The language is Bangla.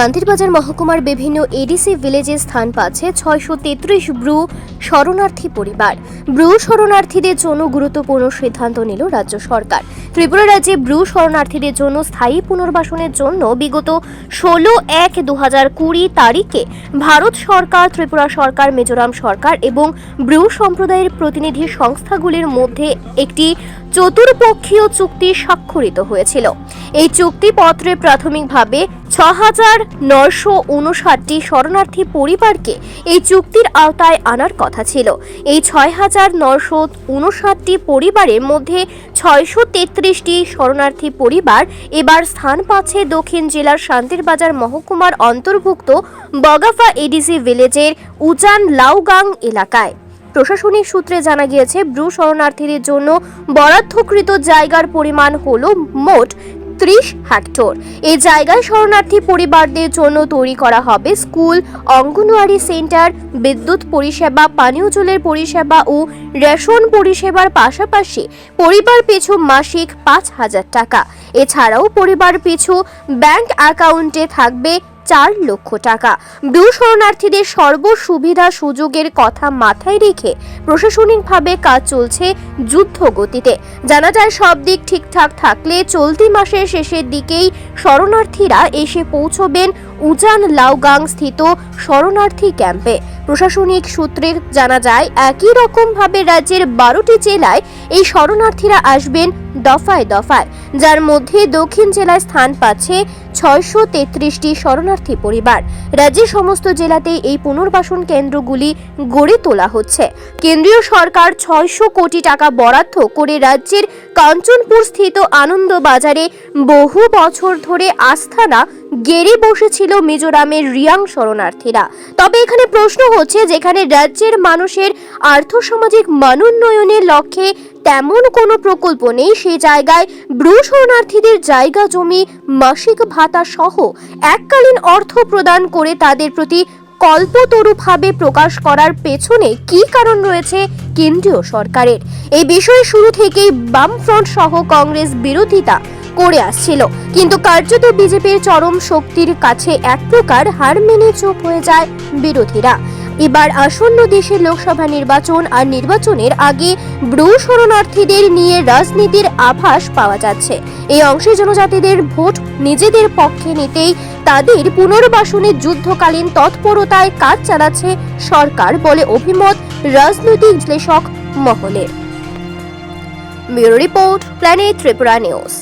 শান্তিরবাজার মহকুমার বিভিন্ন এডিসি ভিলেজে স্থান পাচ্ছে। ছয়শো তেত্রিশ ব্রু শরণার্থী পরিবার। ব্রু শরণার্থীদের জন্য গুরুত্বপূর্ণ সিদ্ধান্ত নিল রাজ্য সরকার। ত্রিপুরা রাজ্যে ব্রু শরণার্থীদের জন্য স্থায়ী পুনর্বাসনের জন্য বিগত ষোলো এক দু হাজার কুড়ি তারিখে ভারত সরকার, ত্রিপুরা সরকার, মিজোরাম সরকার এবং ব্রু সম্প্রদায়ের প্রতিনিধি সংস্থাগুলির মধ্যে একটি চতুর্পক্ষীয় চুক্তি স্বাক্ষরিত হয়েছিল। এই চুক্তিপত্রে প্রাথমিকভাবে ছ হাজার নশো উনষাটটি শরণার্থী পরিবারকে এই চুক্তির আওতায় আনার কথা ছিল। এই ছয় হাজার নশো উনষাটটি পরিবারের মধ্যে ছয়শো তেত্রিশটি শরণার্থী পরিবার, এবার স্থান পাচ্ছে দক্ষিণ জেলার শান্তিরবাজার মহকুমার অন্তর্ভুক্ত বগাফা এডিসি ভিলেজের উজান লাউগাং এলাকায়। প্রশাসনিক সূত্রে জানা গিয়েছে ব্রু শরণার্থীদের জন্য বরাদ্দকৃত জায়গার পরিমাণ হল মোট ত্রিশ হেক্টর। এই জায়গায় শরণার্থী পরিবারদের জন্য তৈরি করা হবে স্কুল, অঙ্গনওয়াড়ি সেন্টার, বিদ্যুৎ পরিষেবা, পানীয় জলের পরিষেবা ও রেশন পরিষেবার পাশাপাশি পরিবার পিছু মাসিক পাঁচ হাজার টাকা। এছাড়াও পরিবার পিছু ব্যাংক অ্যাকাউন্টে থাকবে চার লক্ষ টাকা। ব্লু শরণার্থীদের সর্বসুবিধা সুযোগের কথা মাথায় রেখে প্রশাসনিকভাবে কাজ চলছে যুদ্ধ গতিতে জানা যায়, সব দিক ঠিকঠাক থাকলে চলতি মাসের শেষের দিকেই শরণার্থীরা এসে পৌঁছবেন উজান লাউগাং স্থিত শরণার্থী ক্যাম্পে। প্রশাসনিক সূত্রের জানা যায়, একই রকমভাবে রাজ্যের বারোটি জেলায় এই শরণার্থীরা আসবেন দফায় দফায়। যার মধ্যে দক্ষিণ জেলায় স্থান পাচ্ছে ছয়শো তেত্রিশটি শরণার্থী পরিবার। রাজ্যের সমস্ত জেলাতেই এই পুনর্বাসন কেন্দ্রগুলি গড়ে তোলা হচ্ছে। কেন্দ্রীয় সরকার ছয়শো কোটি টাকা বরাদ্দ করে রাজ্যের কাঞ্চনপুর স্থিত আনন্দ বাজারে বহু বছর ধরে আস্থানা গেড়ে বসেছিল মিজোরামের রিয়াং শরণার্থীরা। তবে এখানে প্রশ্ন হচ্ছে যেখানে রাজ্যের মানুষের আর্থসামাজিক মানোন্নয়নের লক্ষ্যে তেমন কোনো প্রকল্প নেই সেই জায়গায় ব্রু শরণার্থীদের জায়গা জমি, মাসিক ভাতা সহ এককালীন অর্থ প্রদান করে তাদের প্রতি কল্পতরুভাবে প্রকাশ করার পেছনে কী কারণ রয়েছে কেন্দ্রীয় সরকারের? এই বিষয়ে শুরু থেকেই বামফ্রন্ট সহ কংগ্রেস বিরোধিতা করে আসছিল। কিন্তু কার্যত বিজেপির চরম শক্তির কাছে এক প্রকার হার মেনে চুপ হয়ে যায় বিরোধীরা। এবার আসন্ন দেশের লোকসভা নির্বাচন আর নির্বাচনের আগে ব্রু শরণার্থীদের নিয়ে রাজনীতির আভাস পাওয়া যাচ্ছে। এই অংশে জনজাতিদের ভোট নিজেদের পক্ষে নিতেই তাদের পুনর্বাসনের যুদ্ধকালীন তৎপরতায় কাজ চালাচ্ছে সরকার বলে অভিমত রাজনৈতিক বিশ্লেষক মহলের। Bureau report, planet Tripura news.